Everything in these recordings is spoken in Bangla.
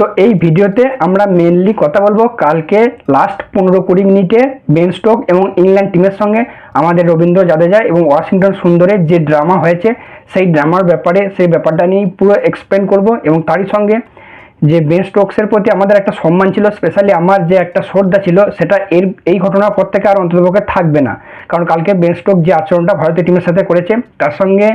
তো এই ভিডিওতে আমরা মেনলি কথা বলব কালকে লাস্ট পনেরো কুড়ি মিনিটে বেন স্টোক এবং ইংল্যান্ড টিমের সঙ্গে আমাদের রবীন্দ্র জাদেজা এবং ওয়াশিংটন সুন্দরের যে ড্রামা হয়েছে, সেই ড্রামার ব্যাপারে, সেই ব্যাপারটা নিয়েই পুরো এক্সপ্লেন করব এবং তারই সঙ্গে যে বেন স্টোকসের প্রতি আমাদের একটা সম্মান ছিল স্পেশালি আমার যে একটা শ্রদ্ধা ছিল, সেটা এর, এই ঘটনার পর থেকে আর অন্ততপক্ষে থাকবে না। কারণ কালকে বেন স্টোক যে আচরণটা ভারতীয় টিমের সাথে করেছে, তার সঙ্গে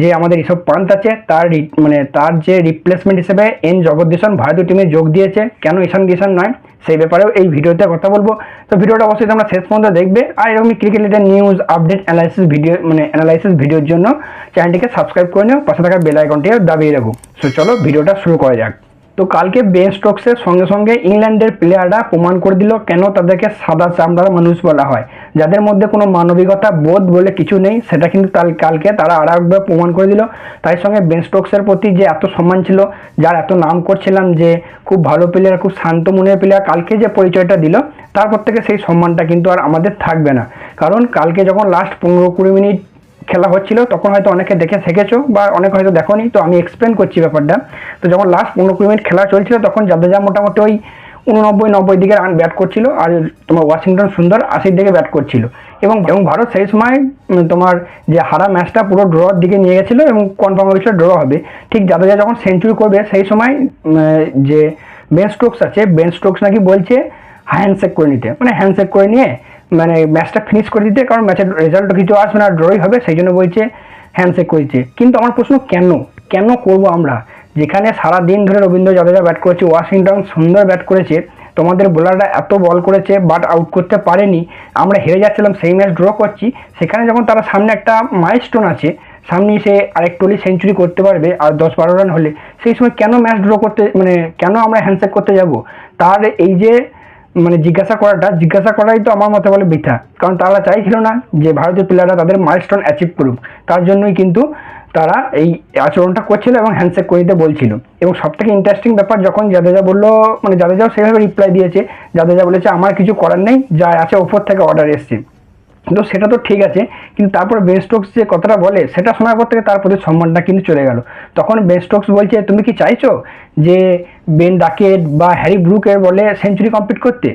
যে আমাদের ঋষভ পান্ত আছে, তার মানে তার যে রিপ্লেসমেন্ট হিসেবে এন জগদ্দীশন ভারতীয় টিমে যোগ দিয়েছে, কেন ঈশান কিষান নয়, সেই ব্যাপারেও এই ভিডিওতে কথা বলব। তো ভিডিওটা অবশ্যই তোমরা শেষ পর্যন্ত দেখবে, আর এরকমই cricket related news update analysis video মানে অ্যানালাইসিস ভিডিওর জন্য চ্যানেলটিকে সাবস্ক্রাইব করে নিও, পাশে থাকা বেল আইকনটিও দাবিয়ে রাখো। সো চলো ভিডিওটা শুরু করা যাক। তো কালকে বেন স্টোকসের সঙ্গে সঙ্গে ইংল্যান্ডের প্লেয়াররা প্রমাণ করে দিল কেন তাদেরকে সাদা চামড়ার মানুষ বলা হয়। যাদের মধ্যে কোনো মানবিকতা বোধ বলে কিছু নেই, সেটা কিন্তু কালকে তারা আর একবার প্রমাণ করে দিল। তাই সঙ্গে বেন স্টোকসের প্রতি যে এত সম্মান ছিল, যার এত নাম করছিলাম যে খুব ভালো প্লেয়ার খুব শান্ত মনের প্লেয়ার কালকে যে পরিচয়টা দিল, তারপর থেকে সেই সম্মানটা কিন্তু আর আমাদের থাকবে না। কারণ কালকে যখন লাস্ট পনেরো কুড়ি মিনিট খেলা হচ্ছিল, তখন হয়তো অনেকে দেখে শিখেছো বা অনেকে হয়তো দেখোনি, তো আমি এক্সপ্লেন করছি ব্যাপারটা। তো যখন লাস্ট পনেরো কুড়ি মিনিট খেলা চলছিল, তখন জাদেজা মোটামুটি ওই উননব্বই, নব্বই দিকে রান ব্যাট করছিল আর তোমার ওয়াশিংটন সুন্দর আশির দিকে ব্যাট করছিল। এবং এবং ভারত সেই সময় তোমার যে হারা ম্যাচটা পুরো ড্রর দিকে নিয়ে গেছিল এবং কনফার্ম হয়েছিল ড্র হবে। ঠিক জাদেজা যখন সেঞ্চুরি করবে, সেই সময় যে বেন স্ট্রোকস আছে বেন স্ট্রোকস নাকি বলছে হ্যান্ডশেক করে নিতে। মানে হ্যান্ডশেক করে নিয়ে মানে ম্যাচটা ফিনিশ করে দিতে, কারণ ম্যাচের রেজাল্ট কিছু আসবে না ড্রই হবে, সেই জন্য বলছে হ্যান্ডশেক করেছে। কিন্তু আমার প্রশ্ন, কেন? কেন করব আমরা? যেখানে সারা দিন ধরে রবীন্দ্র জাদেজা ব্যাট করেছে, ওয়াশিংটন সুন্দর ব্যাট করেছে, তোমাদের বোলাররা এত বল করেছে বাট আউট করতে পারেনি, আমরা হেরে যাচ্ছিলাম, সেই ম্যাচ ড্র করছি, সেখানে যখন তারা সামনে একটা মাইলস্টোন আছে, সামনে সে আরেক টলি সেঞ্চুরি করতে পারবে, আর দশ বারো রান হলে, সেই সময় কেন ম্যাচ ড্র করতে মানে কেন আমরা হ্যান্ডশেক করতে যাব? তার এই যে মানে জিজ্ঞাসা করাটা, জিজ্ঞাসা করাই তো আমার মতে বলে বৃথা। কারণ তারা চাইছিল না যে ভারতীয় প্লেয়াররা তাদের মাইলস্টোন অ্যাচিভ করুক। তার জন্যই কিন্তু তারা এই আচরণটা করছিল এবং হ্যান্ডশেক করে দিতে বলছিল। এবং সব থেকে ইন্টারেস্টিং ব্যাপার যখন জাদেজা বলল মানে জাদেজাও সেভাবে রিপ্লাই দিয়েছে। জাদেজা বলেছে, আমার কিছু করার নেই, যা আছে ওপর থেকে অর্ডার এসছে। তো সেটা তো ঠিক আছে, কিন্তু তারপর বেন যে কথাটা বলে, সেটা শোনার পর থেকে তার প্রতি সম্মানটা কিন্তু চলে গেল। তখন বেন স্টোকস বলছে, তুমি কি চাইছো যে বেন ডাকেট বা হ্যারি ব্রুকের বলে সেঞ্চুরি কমপ্লিট করতে?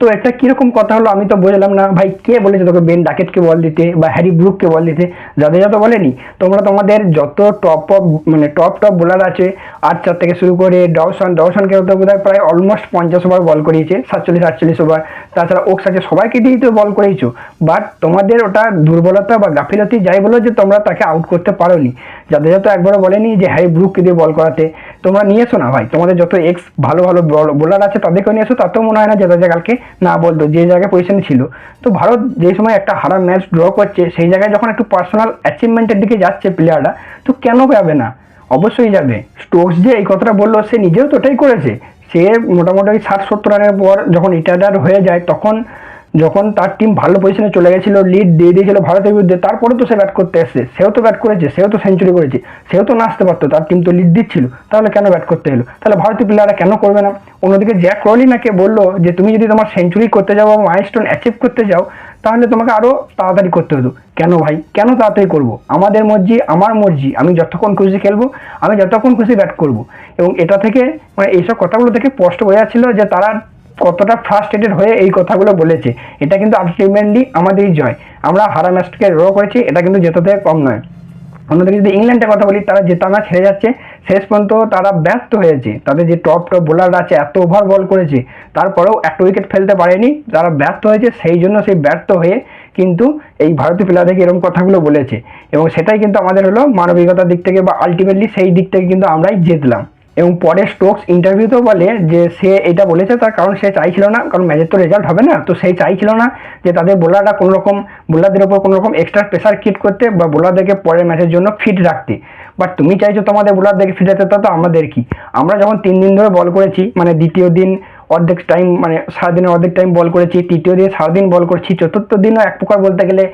তো একটা কীরকম কথা হলো আমি তো বুঝলাম না, ভাই কে বলেছে তোকে বেন ডাকেটকে বল দিতে বা হ্যারি ব্রুককে বল দিতে? যাদের যত বলেনি, তোমরা তোমাদের যত টপ টপ মানে টপ টপ বোলার আছে আর্চার থেকে শুরু করে ডওসন ডওসনকে তো বোধহয় প্রায় অলমোস্ট পঞ্চাশ ওভার বল করিয়েছে, সাতচল্লিশ, আটচল্লিশ ওভার তাছাড়া ওক্স আছে সবাইকে দিয়েই তো বল করিয়েছো। বাট তোমাদের ওটা দুর্বলতা বা গাফিলতি যাই বলো যে তোমরা তাকে আউট করতে পারোনি। যাদের যত একবারও বলেনি যে হ্যারি ব্রুককে দিয়ে বল করাতে তোমরা নিয়ে এসো না ভাই। তোমাদের যত এক্স ভালো ভালো বোলার আছে তাদেরকেও নিয়ে এসো, তাতেও মনে হয় না যে কালকে না বলতো যে জায়গায় পজিশনে ছিল। তো ভারত যে সময় একটা হারা ম্যাচ ড্র করছে, সেই জায়গায় যখন একটু পার্সোনাল অ্যাচিভমেন্টের দিকে যাচ্ছে প্লেয়াররা তো কেন যাবে না? অবশ্যই যাবে। স্টোকস যে এই কথাটা বলল, সে নিজেও তো ওটাই করেছে। সে মোটামুটি ষাট সত্তর রানের পর যখন রিটায়ার হয়ে যায়, তখন যখন তার টিম ভালো পজিশনে চলে গেছিল লিড দিয়ে দিয়েছিল ভারতের বিরুদ্ধে তারপরে তো সে ব্যাট করতে এসছে। সেও তো ব্যাট করেছে, সেও তো সেঞ্চুরি করেছে, সেও তো নাচতে পারতো, তার টিম তো লিড দিচ্ছিল। তাহলে কেন ব্যাট করতে এলো? তাহলে ভারতীয় প্লেয়াররা কেন করবে না? অন্যদিকে জ্যাক রলি নাকি বলল যে, তুমি যদি তোমার সেঞ্চুরি করতে যাও বা মাইলস্টোন অ্যাচিভ করতে যাও, তাহলে তোমাকে আরও তাড়াতাড়ি করতে হতো। কেন ভাই? কেন তাড়াতাড়ি করব? আমাদের মর্জি, আমার মর্জি। আমি যতক্ষণ খুশি খেলব, আমি যতক্ষণ খুশি ব্যাট করব। এবং এটা থেকে মানে এইসব কথাগুলো থেকে স্পষ্ট বোঝা যাচ্ছিল যে, তারা কতটা ফ্রাস্ট্রেটেড হয়ে এই কথাগুলো বলেছে, এটা কিন্তু আলটিমেটলি আমাদেরই জয়। আমরা হারা ম্যাচটাকে ড্র করেছি, এটা কিন্তু জেতা থেকে কম নয়। অন্যদিকে যদি ইংল্যান্ডের কথা বলি, তারা জেতা ম্যাচ হেরে যাচ্ছে, শেষ পর্যন্ত তারা ব্যর্থ হয়েছে। তাদের যে টপ টপ বোলার আছে, এত ওভার বল করেছে, তারপরেও একটা উইকেট ফেলতে পারেনি তারা ব্যর্থ হয়েছে, সেই জন্য সেই ব্যর্থ হয়ে কিন্তু এই ভারতীয় প্লেয়ারদেরকে এরকম কথাগুলো বলেছে। এবং সেটাই কিন্তু আমাদের হলো মানবিকতার দিক থেকে বা আলটিমেটলি সেই দিক থেকে কিন্তু আমরাই জিতলাম। এবং পরে স্টোকস ইন্টারভিউতেও বলে যে সে এটা বলেছে তার কারণ সে চাইছিল না, কারণ ম্যাচের তো রেজাল্ট হবে না। তো সে চাইছিল না যে তাদের বোলাররা কোনোরকম বোলারদের ওপর কোনো রকম এক্সট্রা প্রেশার ক্রিয়েট করতে বা বোলারদেরকে পরের ম্যাচের জন্য ফিট রাখতে। বাট তুমি চাইছো তোমাদের বোলারদেরকে ফিট রাখতে, তা তো আমাদের কি? আমরা যখন তিন দিন ধরে বল করেছি মানে দ্বিতীয় দিন অর্ধেক টাইম মানে সারাদিনের অর্ধেক টাইম বল করেছি, তৃতীয় দিন সারাদিন বল করছি, চতুর্থ দিনও এক প্রকার বলতে গেলে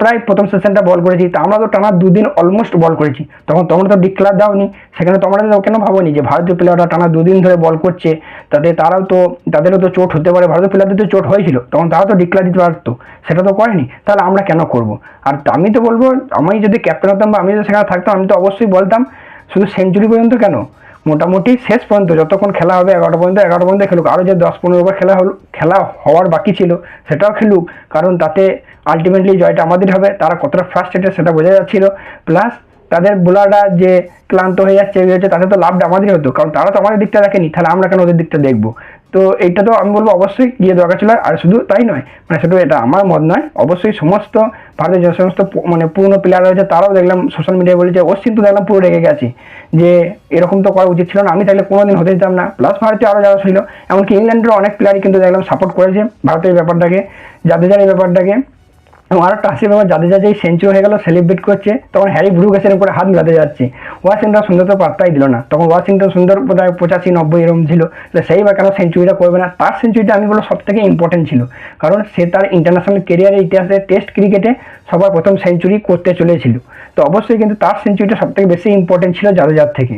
প্রায় প্রথম সেশনটা বল করেছি, তা আমরা তো টানা দুদিন অলমোস্ট বল করেছি। তখন তোমরা তো ডিক্লার দাওনি, সেখানে তোমরা তো কেন ভাবোনি যে ভারতীয় প্লেয়াররা টানা দুদিন ধরে বল করছে, তাতে তারাও তো, তাদেরও তো চোট হতে পারে, ভারতীয় প্লেয়ারদের তো চোট হয়েছিল, তখন তারা তো ডিক্লার দিতে পারতো, সেটা তো করেনি, তাহলে আমরা কেন করব? আর আমি তো বলব, আমি যদি ক্যাপ্টেন হতাম বা আমি যদি সেখানে থাকতাম, আমি তো অবশ্যই বলতাম, শুধু সেঞ্চুরি পর্যন্ত কেন? মোটামুটি শেষ পর্যন্ত, যতক্ষণ খেলা হবে এগারোটা পর্যন্ত এগারোটা পর্যন্ত খেলুক। আরও যে দশ পনেরো ওভার খেলা হলো, খেলা হওয়ার বাকি ছিল, সেটাও খেলুক, কারণ তাতে আলটিমেটলি জয়টা আমাদের হবে, তারা কতটা ফ্রাস্ট্রেটেড সেটা বোঝা যাচ্ছিল। প্লাস তাদের বোলাররা যে ক্লান্ত হয়ে যাচ্ছে হচ্ছে তাতে তো লাভটা আমাদেরই হতো, কারণ তারা তো আমাদের দিকটা দেখেনি, তাহলে আমরা কেন ওদের দিকটা দেখব? তো এটা তো আমি বলব অবশ্যই গিয়ে দরকার ছিল, আর শুধু তাই নয় মানে শুধু এটা আমার মত নয়, অবশ্যই সমস্ত ভারতের যে সমস্ত মানে পুরনো প্লেয়ার রয়েছে, তারাও দেখলাম সোশ্যাল মিডিয়ায় বলেছে অশ্বিন তো দেখলাম পুরো রেগে গেছে, যে এরকম তো করা উচিত ছিল না, আমি তাহলে কোনোদিন হতে দিতাম না। প্লাস ভারতীয় আরও যারা ছিল, এমনকি ইংল্যান্ডেরও অনেক প্লেয়ারই কিন্তু দেখলাম সাপোর্ট করেছে ভারতের ব্যাপারটাকে জাদেজার এই ব্যাপারটাকে। এবং আরও একটা হাসির ব্যাপার জাদেজা যেই সেঞ্চুরি হয়ে গেল সেলিব্রেট করছে, তখন হ্যারি এসে এরকম করে হাত মেলাতে যাচ্ছে। ওয়াশিংটন সুন্দর তো পাত্তাই দিল না। তখন ওয়াশিংটন সুন্দর বোধহয় পঁচাশি, নব্বই এরকম ছিল। তো সেই বা কেন সেঞ্চুরিটা করবে না? তার সেঞ্চুরিটা আমি বলব সব থেকে ইম্পর্টেন্ট ছিল। কারণ সে তার ইন্টারন্যাশনাল কেরিয়ারের ইতিহাসে টেস্ট ক্রিকেটে সবার প্রথম সেঞ্চুরি করতে চলেছিল। তো অবশ্যই কিন্তু তার সেঞ্চুরিটা সব থেকে বেশি ইম্পর্টেন্ট ছিল জাদেজার থেকে।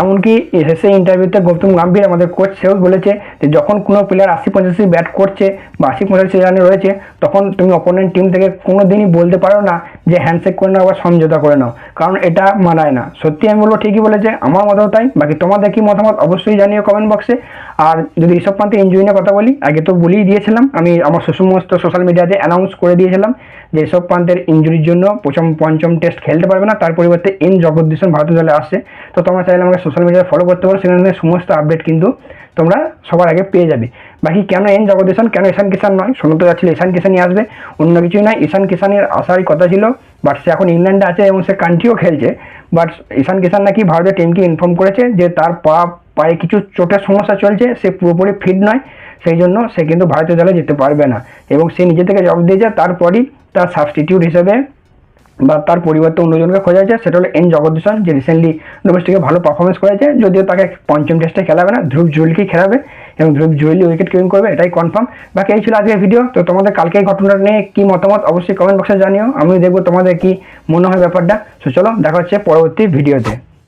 এমনকি এসএসএ ইন্টারভিউতে গৌতম গাম্ভীর আমাদের কোচ সেও বলেছে যে যখন কোনো প্লেয়ার আশি পঁচাশি ব্যাট করছে বা আশি পঁচাশি রানে রয়েছে, তখন তুমি অপোনেন্ট টিম থেকে কোনো দিনই বলতে পারো না যে হ্যান্ডশেক করে নাও বা সমঝোতা করে নাও। কারণ এটা মানায় না। সত্যি আমি বলব, ঠিকই বলেছে। আমার মতামত তাই। বাকি তোমাদের কি মতামত অবশ্যই জানিও কমেন্ট বক্সে আর যদি ঋষভ পান্তের ইঞ্জুরি নিয়ে কথা বলি, আগে তো বলেই দিয়েছিলাম, আমি আমার সমস্ত সোশ্যাল মিডিয়াতে অ্যানাউন্স করে দিয়েছিলাম যে ঋষভ পান্তের ইঞ্জুরির জন্য প্রথম, পঞ্চম টেস্ট খেলতে পারবে না। তার পরিবর্তে এন জগদ্দীশন ভারতীয় দলে আসছে। তো তোমরা চাইলে আমাকে সোশ্যাল মিডিয়ায় ফলো করতে পারো। সেখানে সমস্ত আপডেট কিন্তু তোমরা সবার আগে পেয়ে যাবে। বাকি কেন এন জগদীশন? কেন ঈশান কিষান নয়? শুনতে তো, যাচ্ছিল ঈশান কিষানই আসবে। অন্য কিছুই নয়, ঈশান কিষানের আসারই কথা ছিল। বাট সে এখন ইংল্যান্ডে আছে এবং সে কান্ট্রিও খেলছে। বাট ঈশান কিষান নাকি ভারতের টিমকে ইনফর্ম করেছে যে তার পা, পায়ে কিছু চোটের সমস্যা চলছে। সে পুরোপুরি ফিট নয়। সেই জন্য সে কিন্তু ভারতীয় দলে যেতে পারবে না। এবং সে নিজে থেকে জবাব দিয়েছে। তারপরই তার সাবস্টিটিউট হিসেবে বা তার পরিবর্তে অন্যজনকে খোঁজা হয়েছে, সেটা হলো এন জগদূষণ যে রিসেন্টলি ডোমেস্টিকে ভালো পারফরমেন্স করেছে, যদিও তাকে পঞ্চম টেস্টে খেলাবে না, ধ্রুব জুয়েলকেই খেলাবে, এবং ধ্রুব জুয়েলি উইকেট কিপিং করবে, এটাই কনফার্ম বাকি এই ছিল আজকের ভিডিও তো তোমাদের কালকে এই ঘটনাটা নিয়ে কী মতামত অবশ্যই কমেন্ট বক্সে জানিও আমি দেখব তোমাদের কি মনে হয় ব্যাপারটা। সো চলো, দেখা হচ্ছে পরবর্তী ভিডিওতে